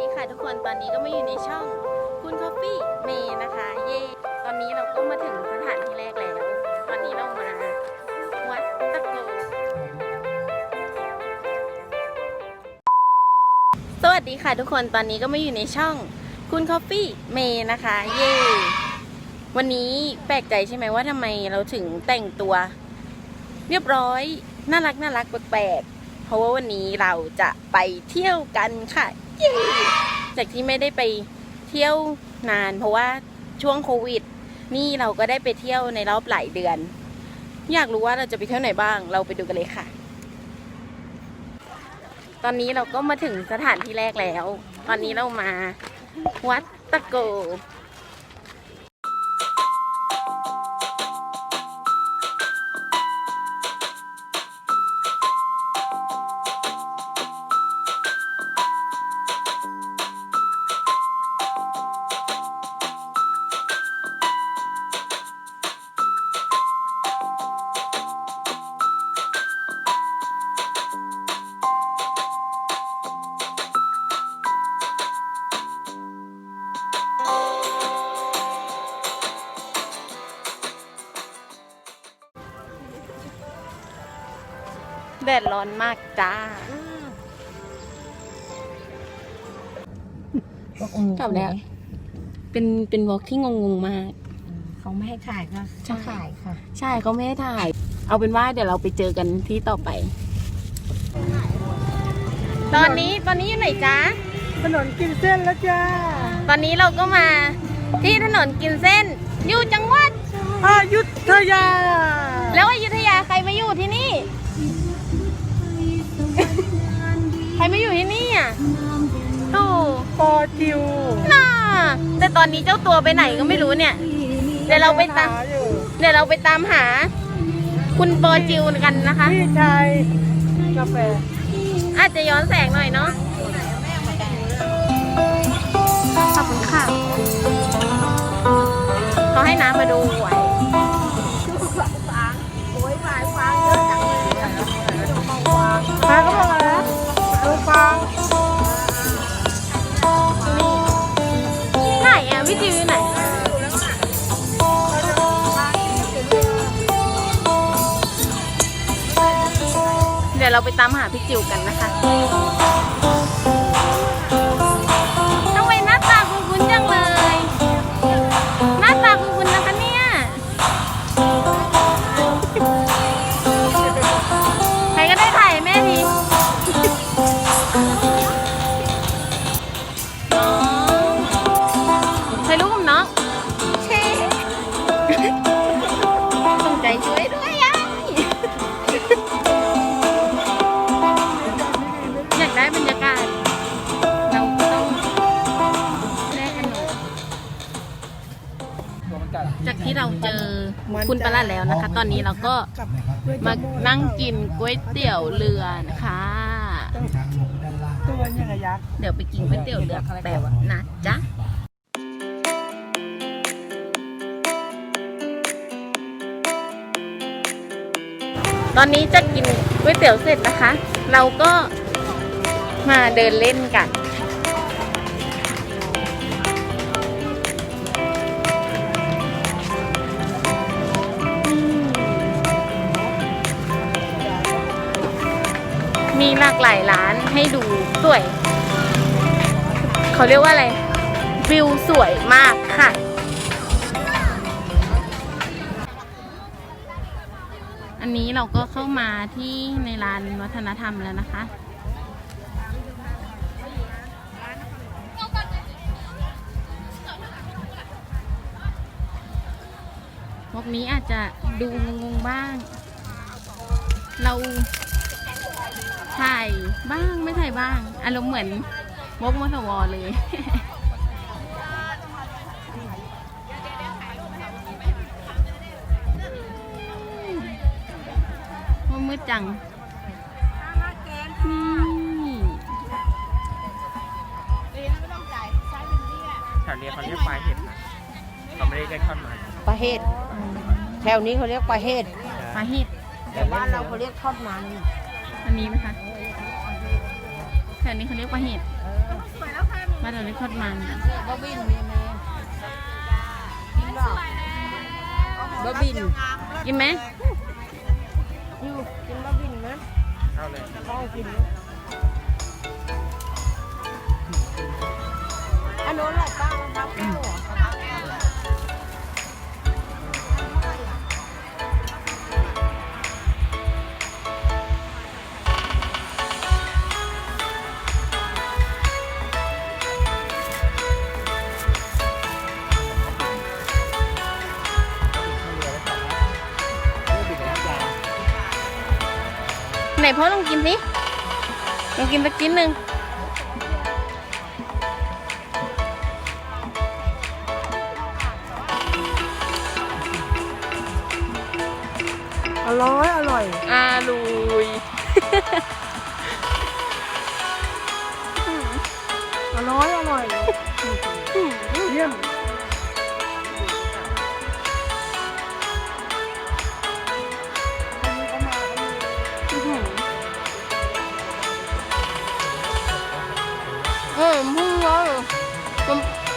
ดีค่ะทุกคนตอนนี้ก็มาอยู่ในช่องคุณคอฟฟี่เมย์นะคะ เย่ตอนนี้เราก็มาถึงสถานที่แรกแล้ว ตอนนี้เรามาวัดตะโกสวัสดีค่ะทุกคนตอนนี้ก็มาอยู่ในช่องคุณคอฟฟี่เมย์นะคะ เย่วันนี้แปลกใจใช่ไหมว่าทำไมเราถึงแต่งตัว เรียบร้อยน่ารักน่ารักแปลกเพราะว่าวันนี้เราจะไปเที่ยวกันค่ะ จากที่ไม่ได้ไปเที่ยวนาน เพราะว่าช่วงโควิด นี่เราก็ได้ไปเที่ยวในรอบหลายเดือน อยากรู้ว่าเราจะไปเที่ยวไหนบ้าง เราไปดูกันเลยค่ะ ตอนนี้เราก็มาถึงสถานที่แรกแล้ว ตอนนี้เรามาวัดตะโก แดดร้อนมากจ้า กลับแล้ว เป็นเป็นวอล์กที่งงๆมาก เขาไม่ให้ถ่ายก็ใช่ถ่ายค่ะ ใช่เขาไม่ให้ถ่าย เอาเป็นว่าเดี๋ยวเราไปเจอกันที่ต่อไป ตอนนี้ตอนนี้อยู่ไหนจ๊ะ ถนนกินเส้นแล้วจ้าตอนนี้เราก็มาที่ถนนกินเส้น อยู่จังหวัด อายุทยา ที่นี่อะตู่ปอจิวน่าแต่ตอนนี้เจ้าตัวไปไหนก็ไม่รู้เนี่ย เดี๋ยวเราไปตามหอยู่เดี๋ยวเราไปตามหา คุณปอจิวกันนะคะพี่ชายกาแฟ อาจจะย้อนแสงหน่อยเนาะขอบคุณค่ะเขาให้น้ำมาดูไหวพ ดี๋ยวเราไปตามหาพี่จิวกันนะคะ คุณประหลัดแล้วนะคะ ตอนนี้เราก็กับมานั่งกินก๋วยเตี๋ยวเรือนะคะตัวยังไงยักษ์เดี๋ยวไปกินก๋วยเตี๋ยวเรือแบบนะจ๊ะตอนนี้จะกินก๋วยเตี๋ยวเสร็จนะคะ เราก็มาเดินเล่นกัน หลากหลายร้านให้ดูสวย เขาเรียกว่าอะไร วิวสวยมากค่ะ อันนี้เราก็เข้ามาที่ในร้านวัฒนธรรมแล้วนะคะวกนี้อาจจะดูงงๆบ้าง เรา ถ่ายบ้างไม่ถ่ายบ้าง อารมณ์เหมือนวกมสวเลยว่ามืดจังนี่แถวนี้เขาเรียกปลาเห็ดนะเขาไม่ได้เรียกทอดมันปลาเห็ดแถวนี้เขาเรียกปลาเห็ดปลาเห็ดแต่บ้านเราเขาเรียกทอดมัน อันนี้ไหมคะแถวนี้เขาเรียกปลาเห็ดสวยแล้วค่ะมาเดี๋ยวนี้ทอดมันบะบินมีไหมกินเปล่าบะบินกินไหมอยู่กินบะบินไหมเอาเลยต้องกินอันโน้นแหละป้ารองเท้าคู่เห ไหนพ่อลองกินสิลองกินสักชิ้นหนึ่งอร่อย อร่อยอาลุย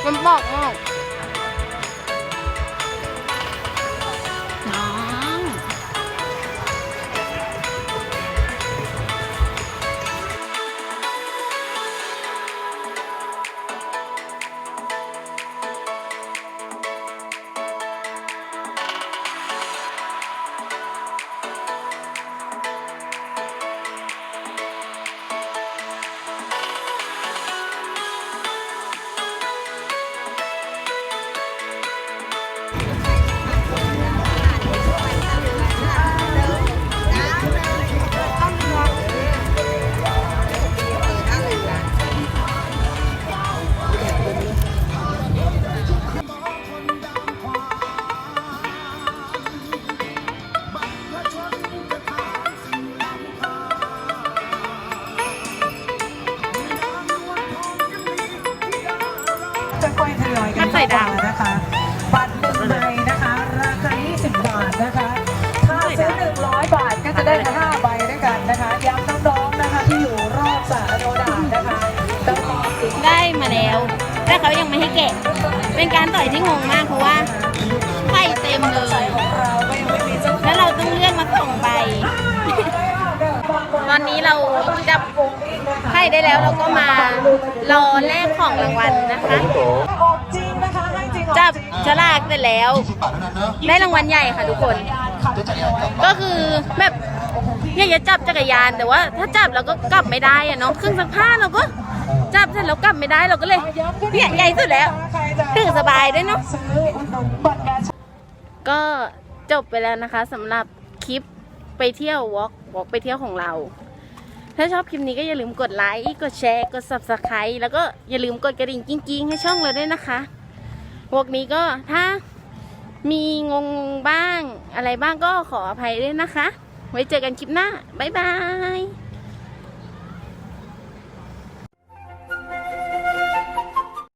มันมันบอกมาก เขายังไม่ให้แกะ เป็นการต่อยที่งงมากเพราะว่าไข่เต็มเลย แล้วเราต้องเลื่อนมาสองใบ ตอนนี้เราจับไข่ได้แล้วเราก็มารอแลกของรางวัลนะคะ ออกจริงนะคะให้จริงออกจับฉลากเสร็จแล้ว ได้รางวัลใหญ่ค่ะทุกคน ก็คือแบบ อยากจะจับจักรยานแต่ว่า ถ้าจับเราก็กลับไม่ได้อะเนาะเครื่องซักผ้าเราก็จับเสร็จแล้วกลับไม่ได้เราก็เลยเนี่ยใหญ่สุดแล้วถือสบายด้วยเนาะก็จบไปแล้วนะคะสำหรับคลิปไปเที่ยววอล์กวอล์กไปเที่ยวของเรา ถ้าชอบคลิปนี้ก็อย่าลืมกดไลค์กดแชร์กด subscribe แล้วก็อย่าลืมกดกระดิ่งกิ้งๆ ให้ช่องเราด้วยนะคะวอล์กนี้ก็ถ้ามีงงบ้างอะไรบ้างก็ขออภัยด้วยนะคะ ไว้เจอกันคลิปหน้า บ๊ายบาย